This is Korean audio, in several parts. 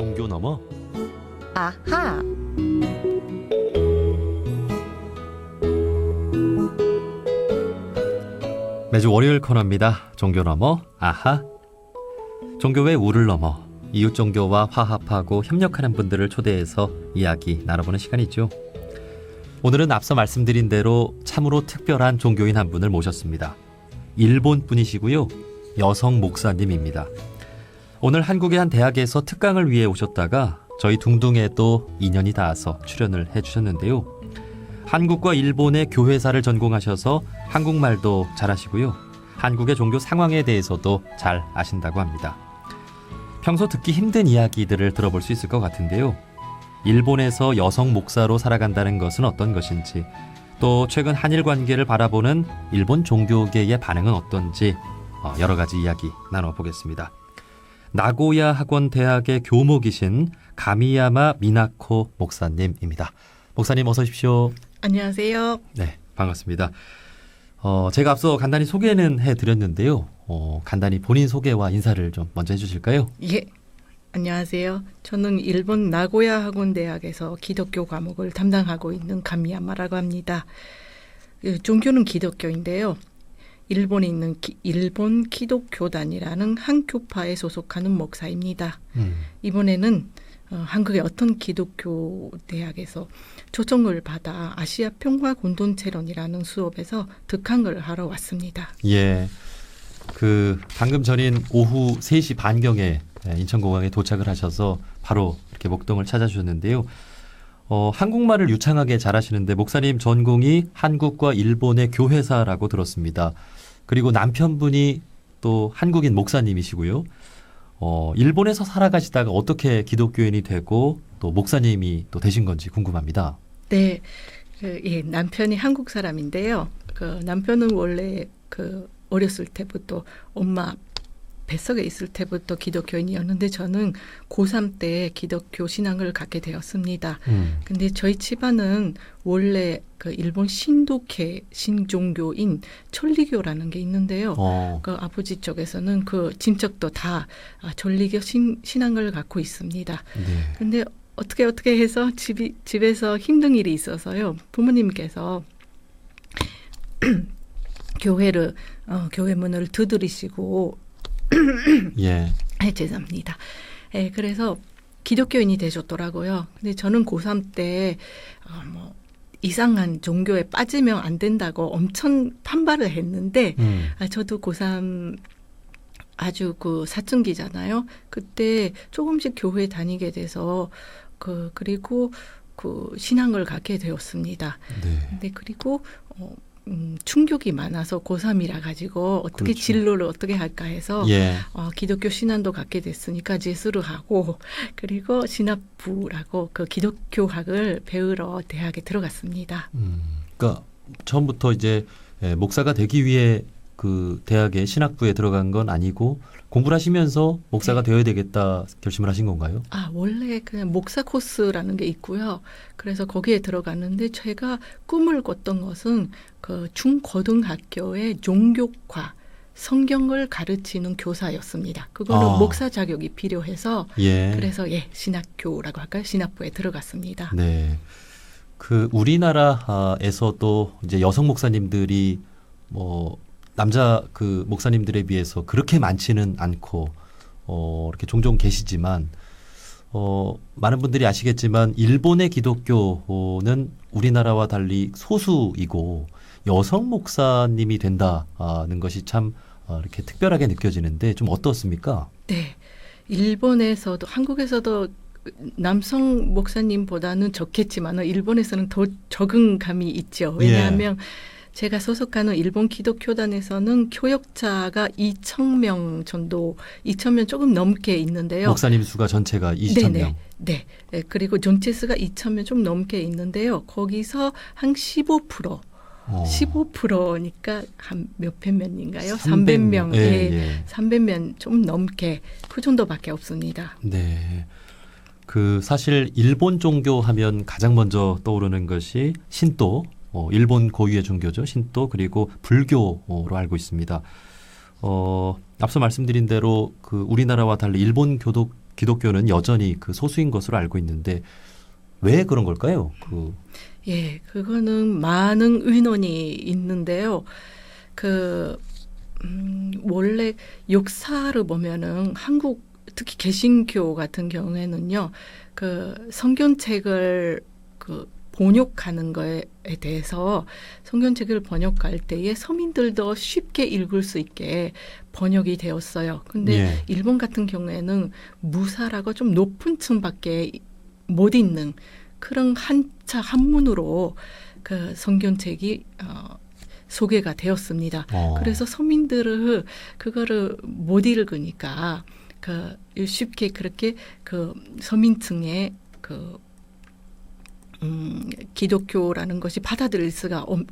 종교 넘어 아하. 매주 월요일 코너입니다. 종교 넘어 아하. 종교의 우를 넘어 이웃 종교와 화합하고 협력하는 분들을 초대해서 이야기 나눠보는 시간이죠. 오늘은 앞서 말씀드린 대로 참으로 특별한 종교인 한 분을 모셨습니다. 일본 분이시고요. 여성 목사님입니다. 오늘 한국의 한 대학에서 특강을 위해 오셨다가 저희 둥둥에도 인연이 닿아서 출연을 해주셨는데요. 한국과 일본의 교회사를 전공하셔서 한국말도 잘하시고요. 한국의 종교 상황에 대해서도 잘 아신다고 합니다. 평소 듣기 힘든 이야기들을 들어볼 수 있을 것 같은데요. 일본에서 여성 목사로 살아간다는 것은 어떤 것인지, 또 최근 한일 관계를 바라보는 일본 종교계의 반응은 어떤지 어, 여러 가지 이야기 나눠보겠습니다. 나고야 학원 대학의 교목이신 가미야마 미나코 목사님입니다. 목사님 어서 오십시오. 안녕하세요. 네, 반갑습니다. 어, 제가 앞서 간단히 소개는 해드렸는데요. 어, 간단히 본인 소개와 인사를 좀 먼저 해주실까요? 예. 안녕하세요. 저는 일본 나고야 학원 대학에서 기독교 과목을 담당하고 있는 가미야마라고 합니다. 그 종교는 기독교인데요. 일본에 있는 기, 일본 기독교단이라는 한 교파에 소속하는 목사입니다. 음, 이번에는 어, 한국의 어떤 기독교 대학에서 초청을 받아 아시아 평화 공동체론이라는 수업에서 득한을 하러 왔습니다. 예. 그 방금 전인 오후 3시 반경에 예, 인천공항에 도착을 하셔서 바로 이렇게 목동을 찾아주셨는데요. 어, 한국말을 유창하게 잘하시는데 목사님 전공이 한국과 일본의 교회사라고 들었습니다. 그리고 남편분이 또 한국인 목사님이시고요. 어, 일본에서 살아가시다가 어떻게 기독교인이 되고 또 목사님이 또 되신 건지 궁금합니다. 네, 그, 예, 남편이 한국 사람인데요. 그 남편은 원래 그 어렸을 때부터 엄마 뱃속에 있을 때부터 기독교인이었는데 저는 고3 때 기독교 신앙을 갖게 되었습니다. 음, 근데 저희 집안은 원래 그 일본 신도케 신종교인 천리교라는 게 있는데요. 어, 그 아버지 쪽에서는 그 친척도 다 아, 천리교 신, 신앙을 갖고 있습니다. 네. 근데 어떻게 어떻게 해서 집이 집에서 힘든 일이 있어서요. 부모님께서 교회를 어, 교회 문을 두드리시고 예. 아, 죄송합니다. 예, 그래서 기독교인이 되셨더라고요. 근데 저는 고3 때, 어, 뭐, 이상한 종교에 빠지면 안 된다고 엄청 반발을 했는데, 음, 아, 저도 고3 아주 그 사춘기잖아요. 그때 조금씩 교회 다니게 돼서, 그, 그리고 그 신앙을 갖게 되었습니다. 네. 근데 그리고, 어, 음, 충격이 많아서 고3이라 가지고 어떻게 그렇죠. 진로를 어떻게 할까 해서 예. 어, 기독교 신앙도 갖게 됐으니까 재수를 하고 그리고 신학부라고 그 기독교학을 배우러 대학에 들어갔습니다. 음, 그러니까 처음부터 이제 예, 목사가 되기 위해 그 대학의 신학부에 들어간 건 아니고 공부를 하시면서 목사가 되어야 되겠다 결심을 하신 건가요? 아 원래 그냥 목사 코스라는 게 있고요. 그래서 거기에 들어갔는데 제가 꿈을 꿨던 것은 그 중고등학교의 종교과 성경을 가르치는 교사였습니다. 그거는 아. 목사 자격이 필요해서 예. 그래서 예 신학교라고 할까요? 신학부에 들어갔습니다. 네. 그 우리나라에서도 이제 여성 목사님들이 뭐 남자 그 목사님들에 비해서 그렇게 많지는 않고 어 이렇게 종종 계시지만 어 많은 분들이 아시겠지만 일본의 기독교는 우리나라와 달리 소수이고 여성 목사님이 된다는 것이 참 어, 이렇게 특별하게 느껴지는데 좀 어떻습니까? 네. 일본에서도 한국에서도 남성 목사님보다는 적겠지만 일본에서는 더 적응감이 있죠. 왜냐하면 제가 소속하는 일본 기독교단에서는 교역자가 2천 명 정도, 2천 명 조금 넘게 있는데요. 목사님 수가 전체가 20천 명. 네. 네. 그리고 전체 수가 2천 명좀 넘게 있는데요. 거기서 한 15%, 어. 15%니까 한 몇백 명인가요? 300 300명. 예, 예. 예. 300명 좀 넘게 그 정도밖에 없습니다. 네. 그 사실 일본 종교 하면 가장 먼저 떠오르는 것이 신도, 어, 일본 고유의 종교죠. 신도 그리고 불교로 알고 있습니다. 어, 앞서 말씀드린 대로 그 우리나라와 달리 일본 교독 기독교는 여전히 그 소수인 것으로 알고 있는데 왜 그런 걸까요? 그 예, 그거는 많은 의논이 있는데요. 그, 음, 원래 역사를 보면은 한국, 특히 개신교 같은 경우에는요, 그 성경책을 그 번역하는 거에 대해서 성경책을 번역할 때에 서민들도 쉽게 읽을 수 있게 번역이 되었어요. 근데 예. 일본 같은 경우에는 무사라고 좀 높은 층밖에 못 읽는 그런 한자 한문으로 그 성경책이 어, 소개가 되었습니다. 어. 그래서 서민들을 그거를 못 읽으니까 그 쉽게 그렇게 그 서민층의 그 음, 기독교라는 것이 받아들일 수가 엄-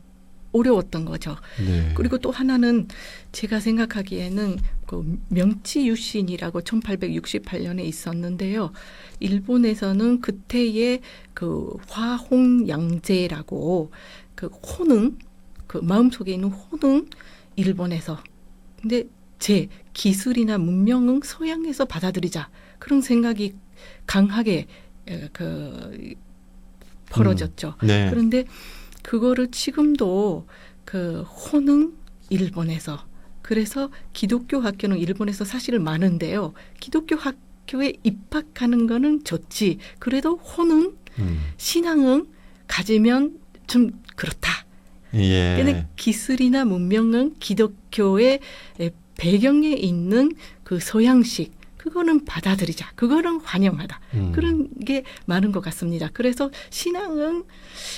어려웠던 거죠. 네. 그리고 또 하나는 제가 생각하기에는 그 명치 유신이라고 1868년에 있었는데요. 일본에서는 그때의 그 화홍양제라고 그 호능 그 마음속에 있는 호능 일본에서 근데 제 기술이나 문명은 서양에서 받아들이자 그런 생각이 강하게 에, 그 벌어졌죠. 네. 그런데 그거를 지금도 그 호능 일본에서 그래서 기독교 학교는 일본에서 사실 많은데요. 기독교 학교에 입학하는 거는 좋지. 그래도 호능 음. 신앙은 가지면 좀 그렇다. 예. 근데 기술이나 문명은 기독교의 배경에 있는 그 서양식 그거는 받아들이자. 그거는 환영하다. 음. 그런 게 많은 것 같습니다. 그래서 신앙은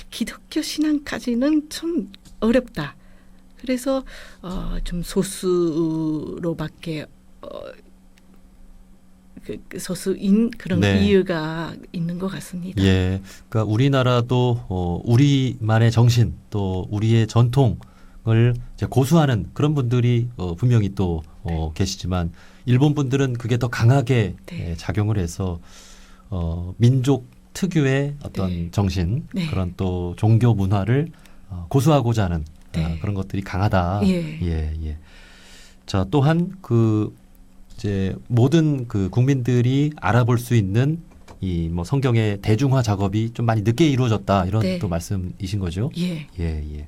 기독교 신앙까지는 좀 어렵다. 그래서 어, 좀 소수로밖에 어, 그, 그 소수인 그런 네. 이유가 있는 것 같습니다. 예. 그러니까 우리나라도 어, 우리만의 정신 또 우리의 전통 을 고수하는 그런 분들이 어, 분명히 또 어, 계시지만 일본 분들은 그게 더 강하게 네. 예, 작용을 해서 어, 민족 특유의 어떤 네. 정신 네. 그런 또 종교 문화를 어, 고수하고자 하는 네. 아, 그런 것들이 강하다. 예. 예, 예. 자, 또한 그 이제 모든 그 국민들이 알아볼 수 있는 이 뭐 성경의 대중화 작업이 좀 많이 늦게 이루어졌다 이런 네. 또 말씀이신 거죠. 예. 예, 예.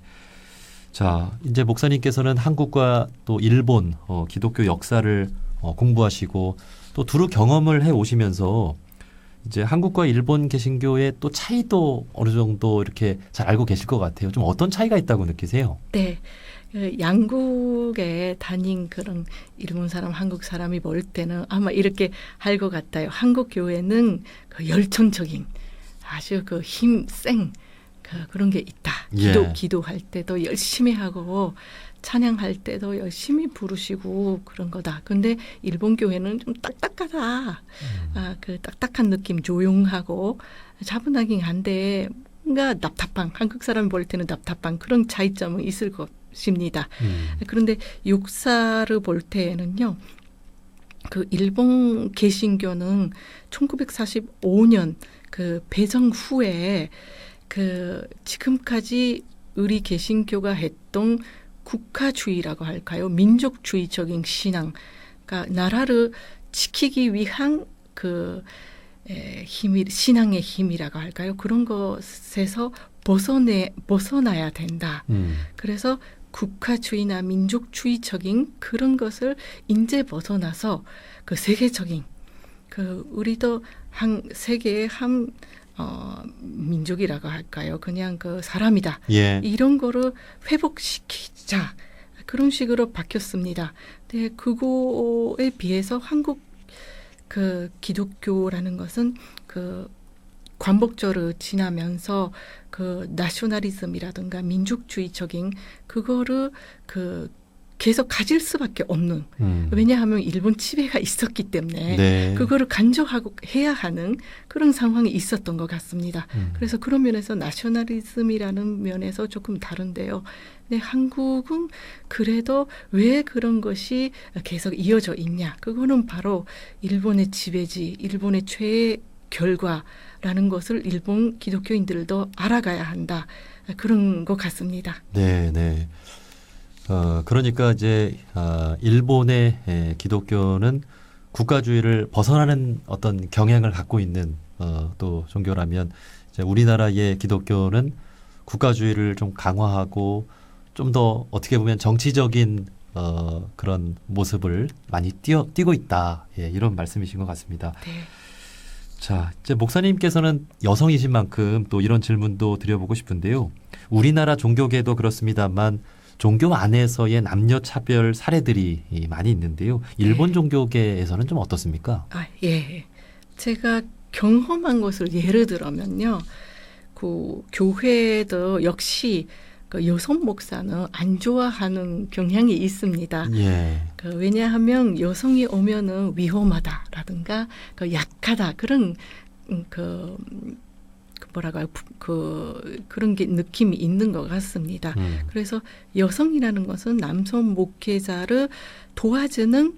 자, 이제 목사님께서는 한국과 또 일본 어, 기독교 역사를 어, 공부하시고 또 두루 경험을 해 오시면서 이제 한국과 일본 개신교의 또 차이도 어느 정도 이렇게 잘 알고 계실 것 같아요. 좀 어떤 차이가 있다고 느끼세요? 네. 그 양국에 다닌 그런 일본 사람, 한국 사람이 볼 때는 아마 이렇게 할 것 같아요. 한국 교회는 그 열정적인 아주 그 힘센 그 그런 게 있다. 기도 예. 기도할 때도 열심히 하고 찬양할 때도 열심히 부르시고 그런 거다. 근데 일본 교회는 좀 딱딱하다. 아, 그 딱딱한 느낌, 조용하고 차분하긴 한데 뭔가 답답한 한국 사람이 볼 때는 답답한 그런 차이점은 있을 것입니다. 음. 그런데 역사를 볼 때에는요. 그 일본 개신교는 1945년 그 배정 후에 그 지금까지 우리 개신교가 했던 국가주의라고 할까요? 민족주의적인 신앙, 그러니까 나라를 지키기 위한 그 에, 힘이 신앙의 힘이라고 할까요? 그런 것에서 벗어내 벗어나야 된다. 음. 그래서 국가주의나 민족주의적인 그런 것을 인제 벗어나서 그 세계적인 그 우리도 한 세계의 한 어, 민족이라고 할까요? 그냥 그 사람이다. 예. 이런 거를 회복시키자. 그런 식으로 바뀌었습니다. 근데 그거에 비해서 한국 그 기독교라는 것은 그 관복절을 지나면서 그 나셔널리즘이라든가 민족주의적인 그거를 그 계속 가질 수밖에 없는 음. 왜냐하면 일본 지배가 있었기 때문에 네. 그거를 간접하고 해야 하는 그런 상황이 있었던 것 같습니다. 음. 그래서 그런 면에서 나셔널리즘이라는 면에서 조금 다른데요. 근데 한국은 그래도 왜 그런 것이 계속 이어져 있냐? 그거는 바로 일본의 지배지, 일본의 죄의 결과라는 것을 일본 기독교인들도 알아가야 한다. 그런 것 같습니다. 네, 네. 어, 그러니까 이제 아, 일본의 에, 기독교는 국가주의를 벗어나는 어떤 경향을 갖고 있는 어, 또 종교라면 이제 우리나라의 기독교는 국가주의를 좀 강화하고 좀 더 어떻게 보면 정치적인 어, 그런 모습을 많이 띄어, 띄고 있다. 예, 이런 말씀이신 것 같습니다. 네. 자, 이제 목사님께서는 여성이신 만큼 또 이런 질문도 드려보고 싶은데요. 우리나라 종교계도 그렇습니다만 종교 안에서의 남녀 차별 사례들이 이, 많이 있는데요. 일본 네. 종교계에서는 좀 어떻습니까? 아, 예. 제가 경험한 것을 예를 들면요. 그 교회도 역시 그 여성 목사는 안 좋아하는 경향이 있습니다. 예. 그 왜냐하면 여성이 오면은 위험하다라든가 그 약하다 그런 음, 그 뭐라고 요그 그런 게 느낌이 있는 것 같습니다. 음. 그래서 여성이라는 것은 남성 목회자를 도와주는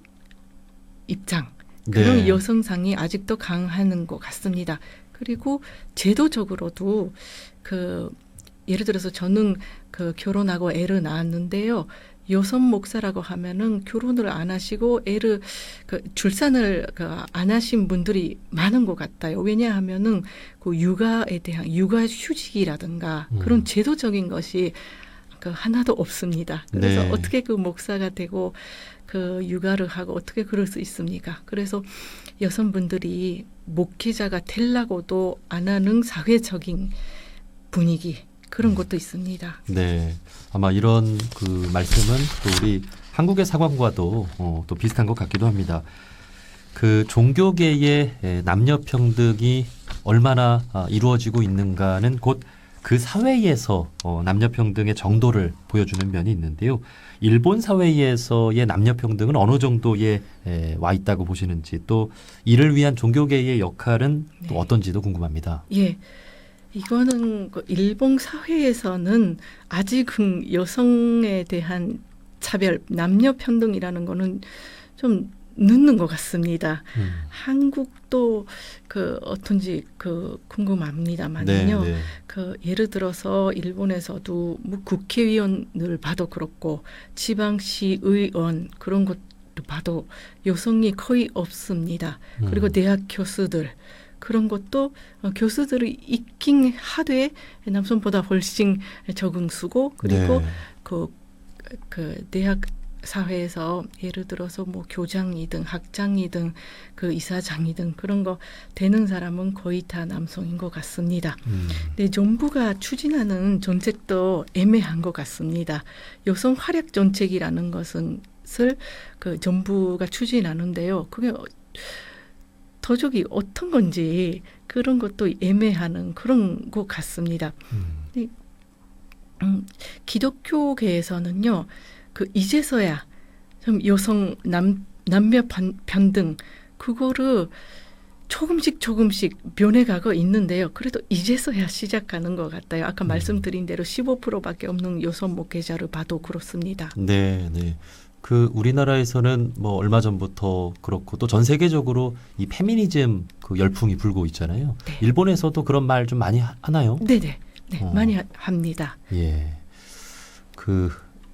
입장 그런 네. 여성상이 아직도 강하는 것 같습니다. 그리고 제도적으로도 그 예를 들어서 저는 그 결혼하고 애를 낳았는데요. 여성 목사라고 하면은 결혼을 안 하시고 애를 그 출산을 그안 하신 분들이 많은 것 같아요. 왜냐하면은 그 육아에 대한 육아 휴직이라든가 음. 그런 제도적인 것이 그 하나도 없습니다. 그래서 네. 어떻게 그 목사가 되고 그 육아를 하고 어떻게 그럴 수 있습니까? 그래서 여성분들이 목회자가 되려고도 안 하는 사회적인 분위기 그런 음. 것도 있습니다. 네. 아마 이런 그 말씀은 또 우리 한국의 상황과도 어, 또 비슷한 것 같기도 합니다. 그 종교계의 에, 남녀 평등이 얼마나 아, 이루어지고 있는가는 곧 그 사회에서 어, 남녀 평등의 정도를 보여주는 면이 있는데요. 일본 사회에서의 남녀 평등은 어느 정도에 에, 와 있다고 보시는지 또 이를 위한 종교계의 역할은 또 네. 어떤지도 궁금합니다. 예. 이거는 그 일본 사회에서는 아직은 여성에 대한 차별, 남녀 평등이라는 거는 좀 늦는 것 같습니다. 음. 한국도 그 어떤지 그 궁금합니다만요. 네, 네. 그 예를 들어서 일본에서도 뭐 국회의원을 봐도 그렇고 지방시 의원 그런 것도 봐도 여성이 거의 없습니다. 그리고 음. 대학 교수들 그런 것도 어, 교수들이 있긴 하되 남성보다 훨씬 적응 수고 그리고 네. 그, 그 대학 사회에서 예를 들어서 뭐 교장이든 학장이든 그 이사장이든 그런 거 되는 사람은 거의 다 남성인 것 같습니다. 음. 근데 정부가 추진하는 정책도 애매한 것 같습니다. 여성 활약 정책이라는 것은 을그 정부가 추진하는데요. 그게 어- 도저히 어떤 건지 그런 것도 애매하는 그런 것 같습니다. 음. 음, 기독교계에서는요, 그 이제서야 좀 여성 남 남녀 반- 평등 그거를 조금씩 조금씩 변해가고 있는데요. 그래도 이제서야 시작하는 것 같아요. 아까 음. 말씀드린 대로 15%밖에 없는 여성 목회자를 봐도 그렇습니다. 네, 네. 그 우리나라에서는 뭐 얼마 전부터 그렇고 또 전 세계적으로 이 페미니즘 그 열풍이 불고 있잖아요. 네. 일본에서도 그런 말 좀 많이 하- 하나요? 네네, 네, 어. 많이 하- 합니다. 예. 그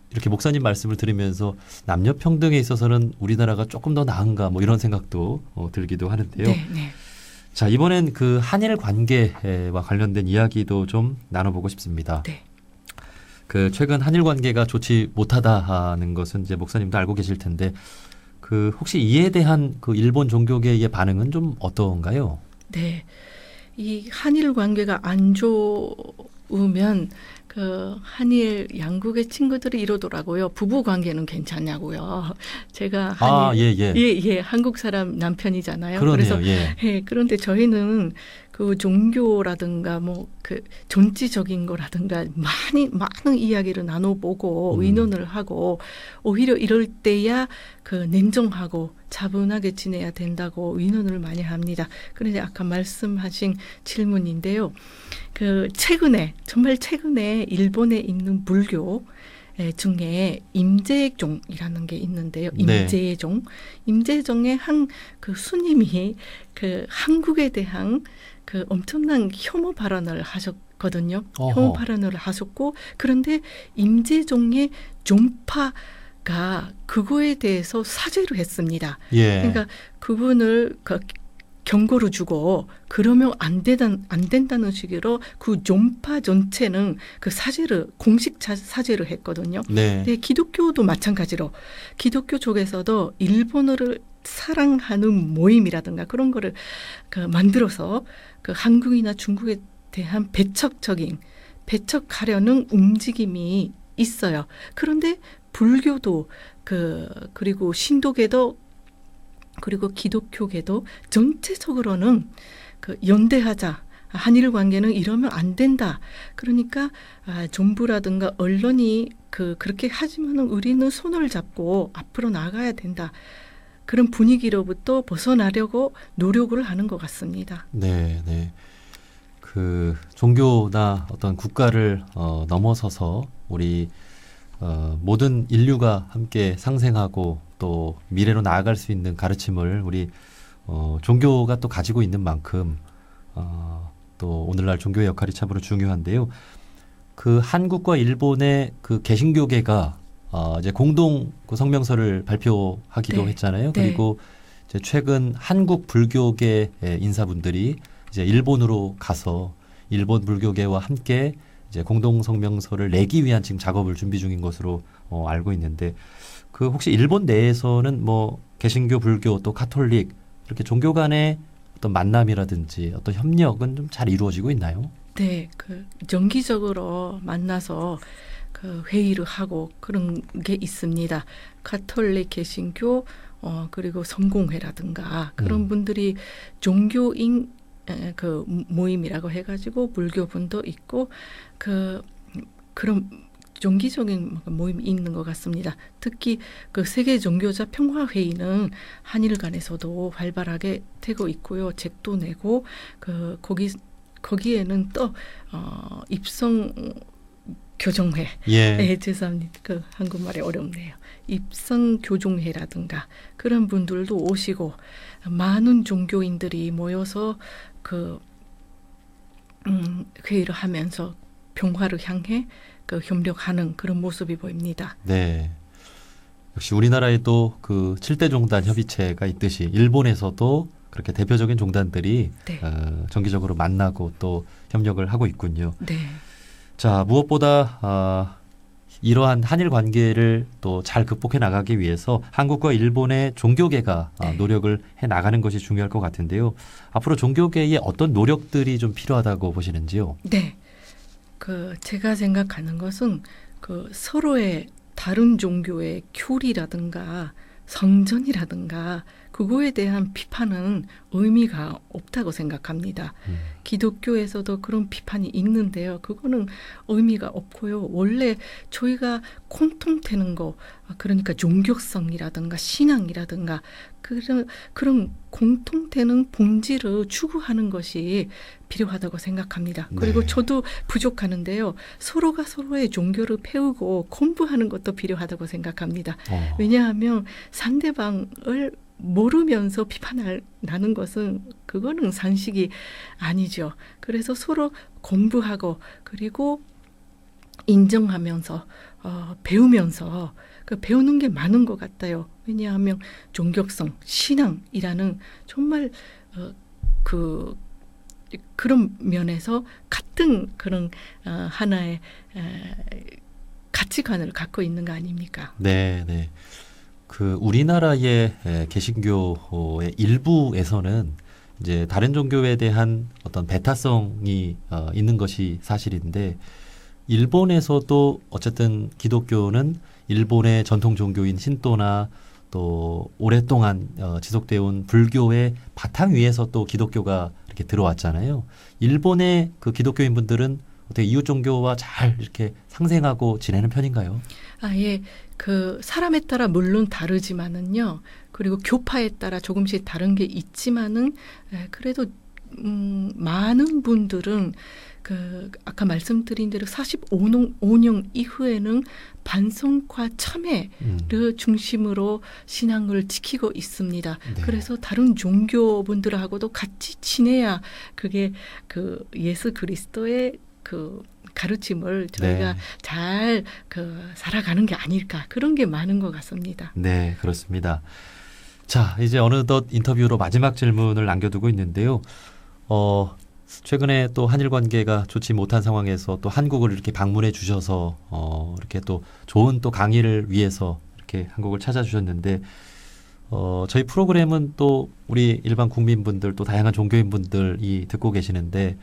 이렇게 목사님 말씀을 들으면서 남녀 평등에 있어서는 우리나라가 조금 더 나은가 뭐 이런 생각도 어, 들기도 하는데요. 네, 네. 자 이번엔 그 한일 관계와 관련된 이야기도 좀 나눠보고 싶습니다. 네. 그 최근 한일 관계가 좋지 못하다 하는 것은 이제 목사님도 알고 계실 텐데 그 혹시 이에 대한 그 일본 종교계의 반응은 좀 어떤가요? 네. 이 한일 관계가 안 좋으면 그 한일 양국의 친구들이 이러더라고요. 부부 관계는 괜찮냐고요. 제가 아, 한일 예, 예. 예, 예, 한국 사람 남편이잖아요. 그러네요. 그래서 예. 예, 그런데 저희는 그 종교라든가 뭐 그 정치적인 거라든가 많이 많은 이야기를 나눠보고 음. 의논을 하고 오히려 이럴 때야 그 냉정하고 차분하게 지내야 된다고 의논을 많이 합니다. 그런데 아까 말씀하신 질문인데요. 그 최근에 정말 최근에 일본에 있는 불교 에, 중에 임재종이라는 게 있는데요. 네. 임재종, 임재종의 한 그 스님이 그 한국에 대한 그 엄청난 혐오 발언을 하셨거든요. 어허. 혐오 발언을 하셨고 그런데 임재종의 종파 그거에 대해서 사죄를 했습니다. 예. 그러니까 그분을 그 경고를 주고 그러면 안 된다는 안 된다는 식으로 그 종파 전체는 그 사죄를 공식 자- 사죄를 했거든요. 네. 근데 기독교도 마찬가지로 기독교 쪽에서도 일본어를 사랑하는 모임이라든가 그런 거를 그 만들어서 그 한국이나 중국에 대한 배척적인 배척하려는 움직임이 있어요. 그런데 불교도 그 그리고 신도계도 그리고 기독교계도 전체적으로는 그 연대하자. 한일 관계는 이러면 안 된다. 그러니까 아, 정부라든가 언론이 그 그렇게 하지만은 우리는 손을 잡고 앞으로 나가야 된다. 그런 분위기로부터 벗어나려고 노력을 하는 것 같습니다. 네, 네. 그 종교나 어떤 국가를 어, 넘어서서 우리 어, 모든 인류가 함께 상생하고 또 미래로 나아갈 수 있는 가르침을 우리 어, 종교가 또 가지고 있는 만큼 어, 또 오늘날 종교의 역할이 참으로 중요한데요. 그 한국과 일본의 그 개신교계가 어, 이제 공동 그 성명서를 발표하기도 네. 했잖아요. 네. 그리고 이제 최근 한국 불교계 인사분들이 이제 일본으로 가서 일본 불교계와 함께 이제 공동 성명서를 내기 위한 지금 작업을 준비 중인 것으로 어, 알고 있는데 그 혹시 일본 내에서는 뭐 개신교, 불교 또 카톨릭 이렇게 종교 간의 어떤 만남이라든지 어떤 협력은 좀 잘 이루어지고 있나요? 네, 그 정기적으로 만나서 그 회의를 하고 그런 게 있습니다. 카톨릭 개신교 어 그리고 성공회라든가 그런 음. 분들이 종교인 에, 그 모임이라고 해가지고 불교분도 있고 그 그런 정기적인 모임이 있는 것 같습니다. 특히 그 세계 종교자 평화 회의는 한일 간에서도 활발하게 되고 있고요. 책도 내고 그 거기 거기에는 또 어, 입성 교정회 예. 네, 죄송합니다. 그 한국말이 어렵네요. 입성 교종회라든가 그런 분들도 오시고 많은 종교인들이 모여서 그 음, 회의를 하면서 평화를 향해 그 협력하는 그런 모습이 보입니다. 네. 역시 우리나라에도 그 7대 종단 협의체가 있듯이 일본에서도 그렇게 대표적인 종단들이 네. 어, 정기적으로 만나고 또 협력을 하고 있군요. 네. 자, 무엇보다 아, 이러한 한일 관계를 또 잘 극복해 나가기 위해서 한국과 일본의 종교계가 아, 네. 노력을 해 나가는 것이 중요할 것 같은데요. 앞으로 종교계에 어떤 노력들이 좀 필요하다고 보시는지요? 네. 그 제가 생각하는 것은 그 서로의 다른 종교의 교리라든가 성전이라든가 그거에 대한 비판은 의미가 없다고 생각합니다. 음. 기독교에서도 그런 비판이 있는데요. 그거는 의미가 없고요. 원래 저희가 공통되는 거, 아, 그러니까 종교성이라든가 신앙이라든가 그런 그런 공통되는 본질을 추구하는 것이 필요하다고 생각합니다. 그리고 네. 저도 부족하는데요. 서로가 서로의 종교를 배우고 공부하는 것도 필요하다고 생각합니다. 어. 왜냐하면 상대방을 모르면서 비판하는 것은 그거는 상식이 아니죠. 그래서 서로 공부하고 그리고 인정하면서 어, 배우면서 그 배우는 게 많은 것 같아요. 왜냐하면 종교성, 신앙이라는 정말 어, 그 그런 면에서 같은 그런 어, 하나의 에, 가치관을 갖고 있는 거 아닙니까? 네, 네. 그 우리나라의 에, 개신교의 일부에서는 이제 다른 종교에 대한 어떤 배타성이 어, 있는 것이 사실인데 일본에서도 어쨌든 기독교는 일본의 전통 종교인 신도나 또 오랫동안 어, 지속되어 온 불교의 바탕 위에서 또 기독교가 이렇게 들어왔잖아요. 일본의 그 기독교인 분들은 어떻게 이웃 종교와 잘 이렇게 상생하고 지내는 편인가요? 아, 예. 그 사람에 따라 물론 다르지만은요. 그리고 교파에 따라 조금씩 다른 게 있지만은 에, 그래도 음, 많은 분들은 그 아까 말씀드린 대로 45년 5년 이후에는 반성과 참회를 음. 중심으로 신앙을 지키고 있습니다. 네. 그래서 다른 종교분들하고도 같이 지내야 그게 그 예수 그리스도의 그 가르침을 저희가 네. 잘그 살아가는 게 아닐까 그런 게 많은 것 같습니다. 네, 그렇습니다. 자, 이제 어느덧 인터뷰로 마지막 질문을 남겨두고 있는데요. 어, 최근에 또 한일 관계가 좋지 못한 상황에서 또 한국을 이렇게 방문해 주셔서 어, 이렇게 또 좋은 또 강의를 위해서 이렇게 한국을 찾아주셨는데 어, 저희 프로그램은 또 우리 일반 국민분들 또 다양한 종교인분들이 듣고 계시는데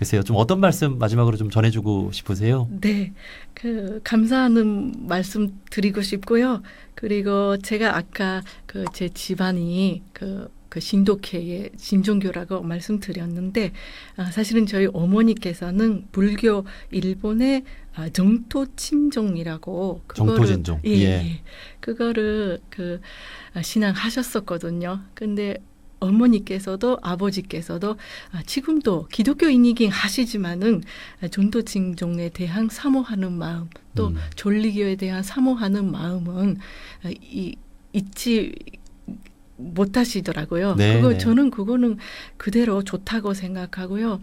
글쎄요, 좀 어떤 말씀 마지막으로 좀 전해주고 싶으세요? 네, 그 감사하는 말씀 드리고 싶고요. 그리고 제가 아까 그 제 집안이 그, 그 신독회의 신종교라고 말씀드렸는데 아, 사실은 저희 어머니께서는 불교 일본의 아, 정토 친종이라고 정토 진종. 예, 예. 예. 그거를 그 아, 신앙하셨었거든요. 근데 어머니께서도 아버지께서도 아, 지금도 기독교인이긴 하시지만은 아, 전도칭종에 대한 사모하는 마음 또 음. 졸리교에 대한 사모하는 마음은 아, 이, 잊지 못하시더라고요. 네, 그거 네. 저는 그거는 그대로 좋다고 생각하고요.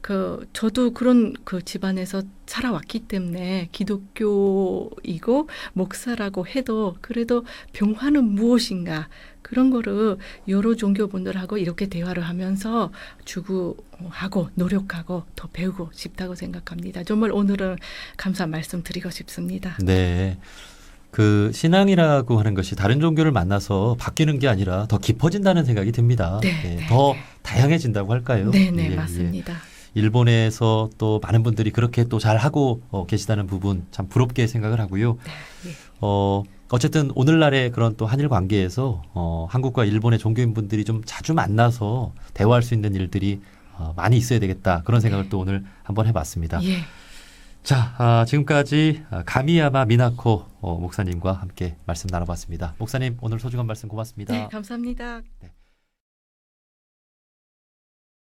그 저도 그런 그 집안에서 살아왔기 때문에 기독교이고 목사라고 해도 그래도 병화는 무엇인가 그런 거를 여러 종교분들하고 이렇게 대화를 하면서 추구하고 노력하고 더 배우고 싶다고 생각합니다. 정말 오늘은 감사 말씀 드리고 싶습니다. 네. 그 신앙이라고 하는 것이 다른 종교를 만나서 바뀌는 게 아니라 더 깊어진다는 생각이 듭니다. 네, 예, 네, 더 네. 다양해진다고 할까요? 네, 네, 예, 예. 맞습니다. 일본에서 또 많은 분들이 그렇게 또 잘 하고 어, 계시다는 부분 참 부럽게 생각을 하고요. 네, 예. 어, 어쨌든 오늘날의 그런 또 한일 관계에서 어, 한국과 일본의 종교인 분들이 좀 자주 만나서 대화할 수 있는 일들이 어, 많이 있어야 되겠다 그런 생각을 또 오늘 한번 해봤습니다. 예. 자, 아, 지금까지 아, 가미야마 미나코 어, 목사님과 함께 말씀 나눠봤습니다. 목사님 오늘 소중한 말씀 고맙습니다. 네, 감사합니다. 네.